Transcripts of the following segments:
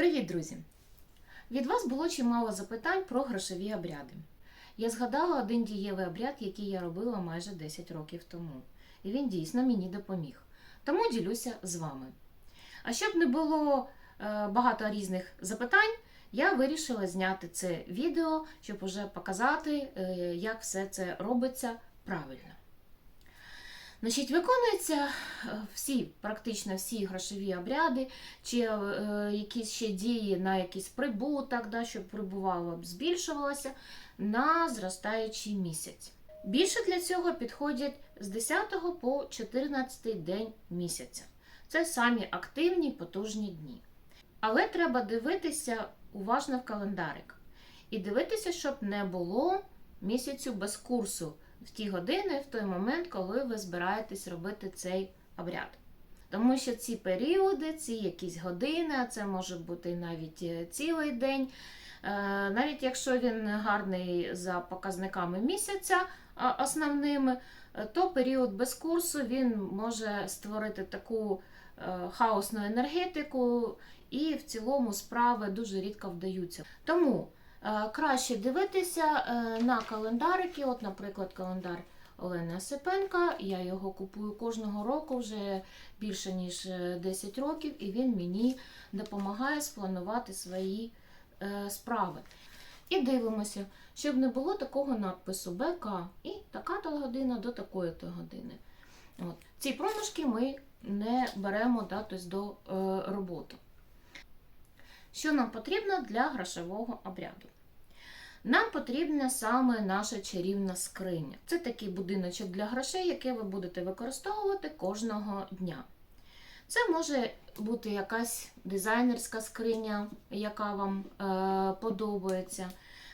Привіт, друзі! Від вас було чимало запитань про грошові обряди. Я згадала один дієвий обряд, який я робила майже 10 років тому. І він дійсно мені допоміг. Тому ділюся з вами. А щоб не було е, багато різних запитань, я вирішила зняти це відео, щоб уже показати, е, як все це робиться правильно. Значить, виконуються е, всі, практично всі грошові обряди, чи е, якісь ще дії на якийсь прибуток, да, щоб прибувало, збільшувалося на зростаючий місяць. Bільше для цього підходять з 10 по 14 день місяця. Це самі активні потужні дні. Але треба дивитися уважно в календарик. І дивитися, щоб не було місяцю без курсу в ті години, в той момент, коли ви збираєтесь робити цей обряд. Тому що ці періоди, ці якісь години, а це може бути навіть е, цілий день. е, Навіть якщо він гарний за показниками місяця основними, е, то період без курсу він може створити таку хаосну енергетику, і в цілому справи дуже рідко вдаються. Тому Краще дивитися е, на календарики. От, наприклад, календар Олени Осипенка. Я його купую кожного року вже більше ніж е, 10 років, і він мені допомагає спланувати свої е, справи. І дивимося, щоб не було такого надпису БК і така-то година до такої-то години. От. Ці проміжки ми не беремо да, тобто до е, роботи. Що нам потрібно для грошового обряду? Нам потрібна саме наша чарівна скриня. Це такий будиночок для грошей, який ви будете використовувати кожного дня. Це може бути якась дизайнерська скриня, яка вам е, подобається.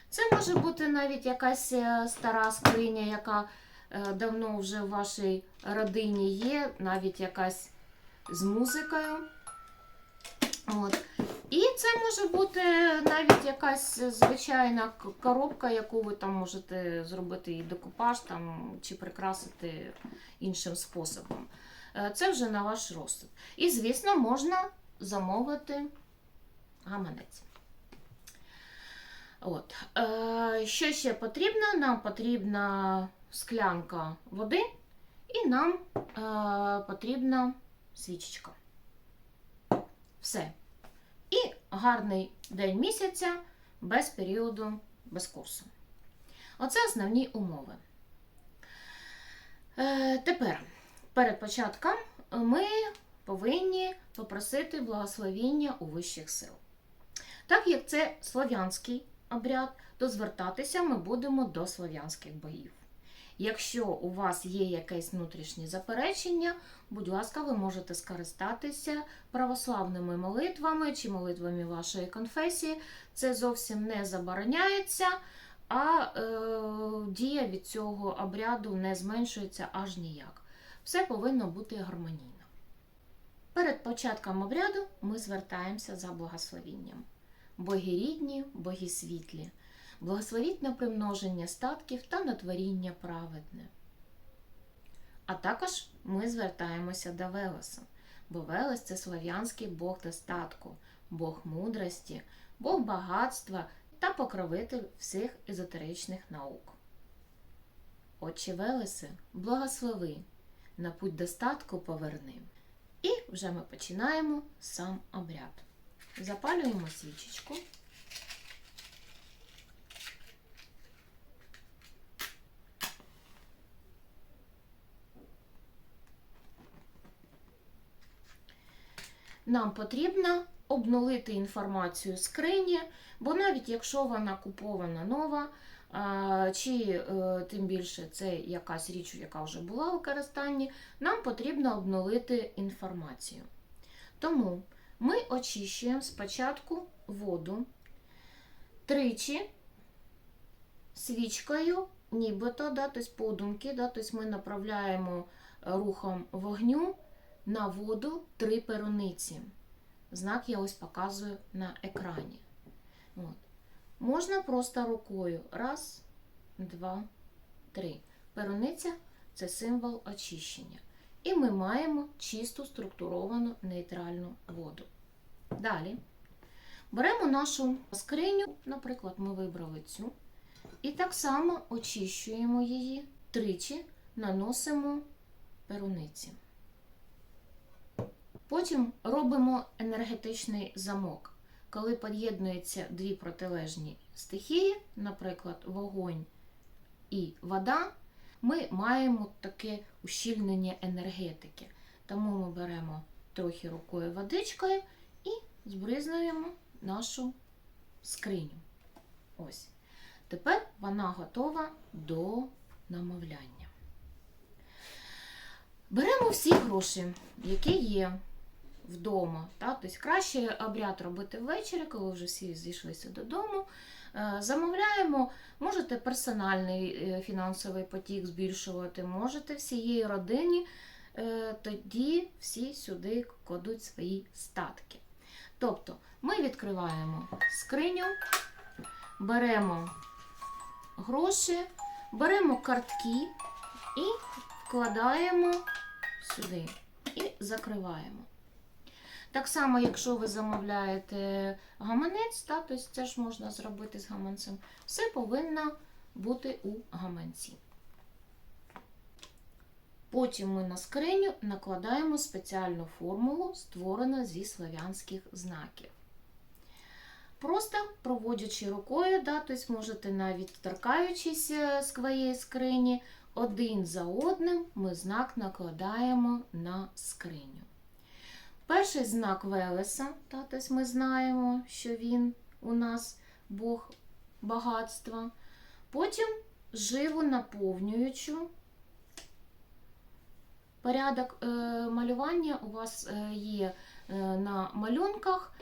Це може бути навіть якась е, стара скриня, яка е, давно вже в вашій родині є, навіть якась з музикою. От. І це може бути навіть якась звичайна коробка, яку ви там можете зробити і декупаж там, чи прикрасити іншим способом. Е, Це вже на ваш розсуд. І, звісно, можна замовити гаманець. От. Е, Що ще потрібно? Нам потрібна склянка води, і нам е, потрібна свічечка. Все. І гарний день місяця без періоду, без курсу. Оце основні умови. Е, тепер, перед початком, ми повинні попросити благословіння у вищих сил. Так як це слов'янський обряд, то звертатися ми будемо до слов'янських богів. Якщо у вас є якесь внутрішнє заперечення, будь ласка, ви можете скористатися православними молитвами чи молитвами вашої конфесії. Це зовсім не забороняється, а е, дія від цього обряду не зменшується аж ніяк. Все повинно бути гармонійно. Перед початком обряду ми звертаємося за благословінням. Боги рідні, боги світлі, благословіть на примноження статків та на творіння праведне. А також ми звертаємося до Велеса, бо Велес це слов'янський Бог достатку, Бог мудрості, Бог багатства та покровитель всіх езотеричних наук. Отче Велесе, благослови, на путь достатку поверни. І вже ми починаємо сам обряд. Запалюємо свічечку. Нам потрібно обнулити інформацію скрині, бо навіть якщо вона купована нова, чи е, тим більше це якась річ, яка вже була у використанні, нам потрібно обнулити інформацію. Тому ми очищуємо спочатку воду тричі свічкою, нібито, да, тобто подумки, да, тобто ми направляємо рухом вогню на воду три перониці. Знак я ось показую на екрані. От. Можна просто рукою. Раз, два, три. Перониця це символ очищення. І ми маємо чисту структуровану нейтральну воду. Далі Беремо нашу скриню, наприклад, ми вибрали цю, і так само очищуємо її тричі, наносимо перуниці. Потім робимо енергетичний замок. Коли поєднуються дві протилежні стихії, наприклад, вогонь і вода, ми маємо таке ущільнення енергетики. Тому ми беремо трохи рукою водичкою і збризнуємо нашу скриню. Ось. Тепер вона готова до намовляння. Беремо всі гроші, які є вдома. Так? Тобто краще обряд робити ввечері, коли вже всі зійшлися додому. Е, Замовляємо, можете персональний е, фінансовий потік збільшувати, можете всієї родині, е, тоді всі сюди кладуть свої статки. Тобто ми відкриваємо скриню, беремо гроші, беремо картки і вкладаємо сюди і закриваємо. Так само, якщо ви замовляєте гаманець, та, тобто це ж можна зробити з гаманцем, все повинно бути у гаманці. Потім ми на скриню накладаємо спеціальну формулу, створену зі славянських знаків. Просто проводячи рукою, да, тобто можете навіть торкаючись е, своєї скрині, один за одним ми знак накладаємо на скриню. Перший знак Велеса, та, тобто ми знаємо, що він у нас Бог багатства. Потім живу наповнюючу. Порядок е, малювання у вас е, є е, на малюнках,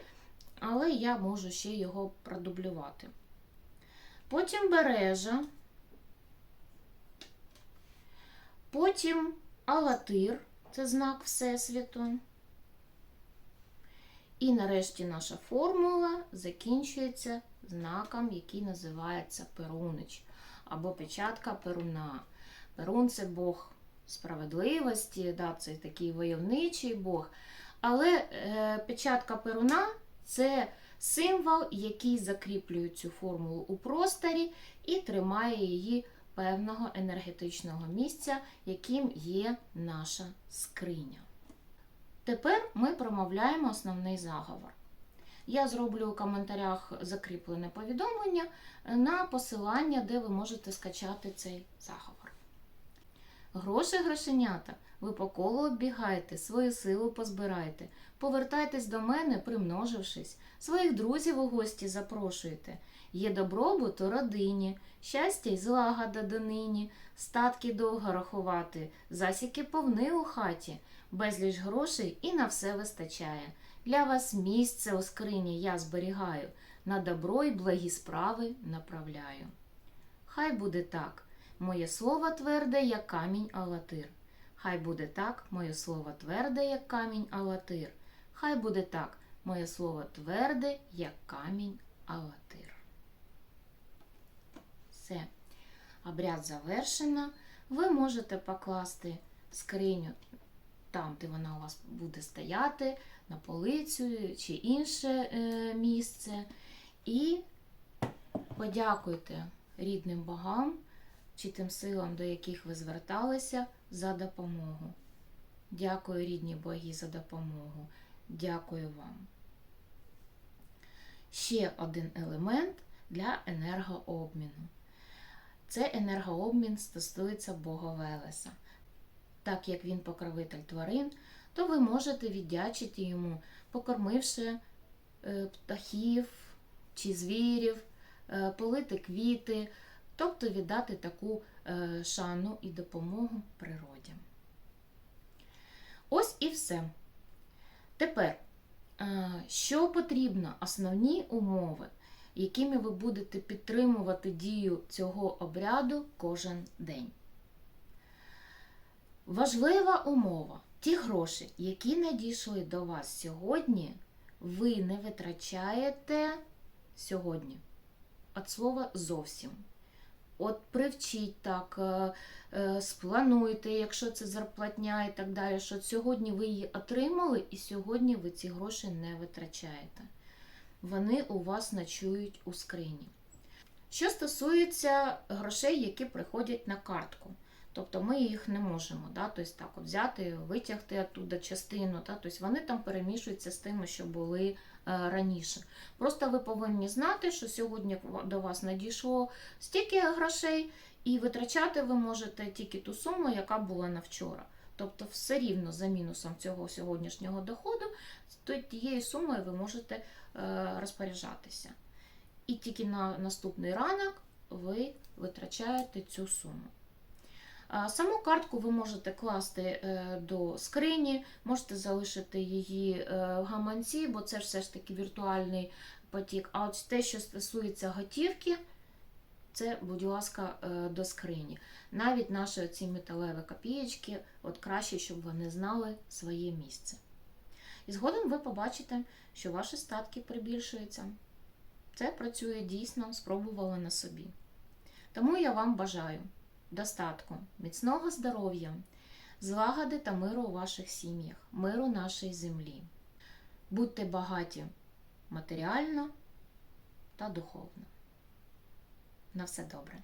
але я можу ще його продублювати. Потім бережа, потім алатир, це знак Всесвіту. І нарешті наша формула закінчується знаком, який називається перунич або печатка перуна. Перун це Бог справедливості, да, це такий войовничий Бог. Але е, печатка перуна це символ, який закріплює цю формулу у просторі і тримає її певного енергетичного місця, яким є наша скриня. Тепер ми промовляємо основний заговор. Я зроблю у коментарях закріплене повідомлення на посилання, де ви можете скачати цей заговор. Гроші грошенята, ви по колу оббігайте, свою силу позбирайте, повертайтесь до мене, примножившись, своїх друзів у гості запрошуйте. Є добробут у родині, щастя й злагода донині, статки довго рахувати, засіки повни у хаті, безліч грошей і на все вистачає. Для вас місце у скрині я зберігаю, на добро й благі справи направляю. Хай буде так, моє слово тверде, як камінь алатир. Хай буде так, моє слово тверде, як камінь алатир. Хай буде так, моє слово тверде, як камінь алатир. Все. Обряд завершено. Ви можете покласти скриню там, де вона у вас буде стояти, на полицю чи інше е, місце. І подякуйте рідним богам чи тим силам, до яких ви зверталися, за допомогу. Дякую, рідні боги, за допомогу. Дякую вам. Ще один елемент для енергообміну. Це енергообмін стосується Бога Велеса. Так як він покровитель тварин, то ви можете віддячити йому, покормивши е, птахів чи звірів, е, полити квіти, тобто віддати таку е, шану і допомогу природі. Ось і все. Тепер, що потрібно, основні умови, якими ви будете підтримувати дію цього обряду кожен день. Важлива умова. Ті гроші, які надійшли до вас сьогодні, ви не витрачаєте сьогодні. От слова зовсім. От привчіть так, е, е, сплануйте, якщо це зарплатня і так далі, що сьогодні ви її отримали, і сьогодні ви ці гроші не витрачаєте. вони у вас ночують у скрині. Що стосується грошей, які приходять на картку, тобто ми їх не можемо да, тобто так от взяти, витягти оттуда частину, да, тобто вони там перемішуються з тими, що були е, раніше. Просто ви повинні знати, що сьогодні до вас надійшло стільки грошей, і витрачати ви можете тільки ту суму, яка була на вчора. Тобто, все рівно за мінусом цього сьогоднішнього доходу, то тією сумою ви можете е, розпоряджатися. І тільки на наступний ранок ви витрачаєте цю суму. Саму картку ви можете класти е, до скрині, можете залишити її е, в гаманці, бо це все ж таки віртуальний потік. А от те, що стосується готівки, це, будь ласка, е, до скрині. Навіть наші ці металеві копієчки, от краще, щоб вони знали своє місце. І згодом ви побачите, що ваші статки прибільшуються. Це працює дійсно, спробувала на собі. Тому я вам бажаю достатку, міцного здоров'я, злагоди та миру у ваших сім'ях, миру нашій землі. Будьте багаті матеріально та духовно. На все добре.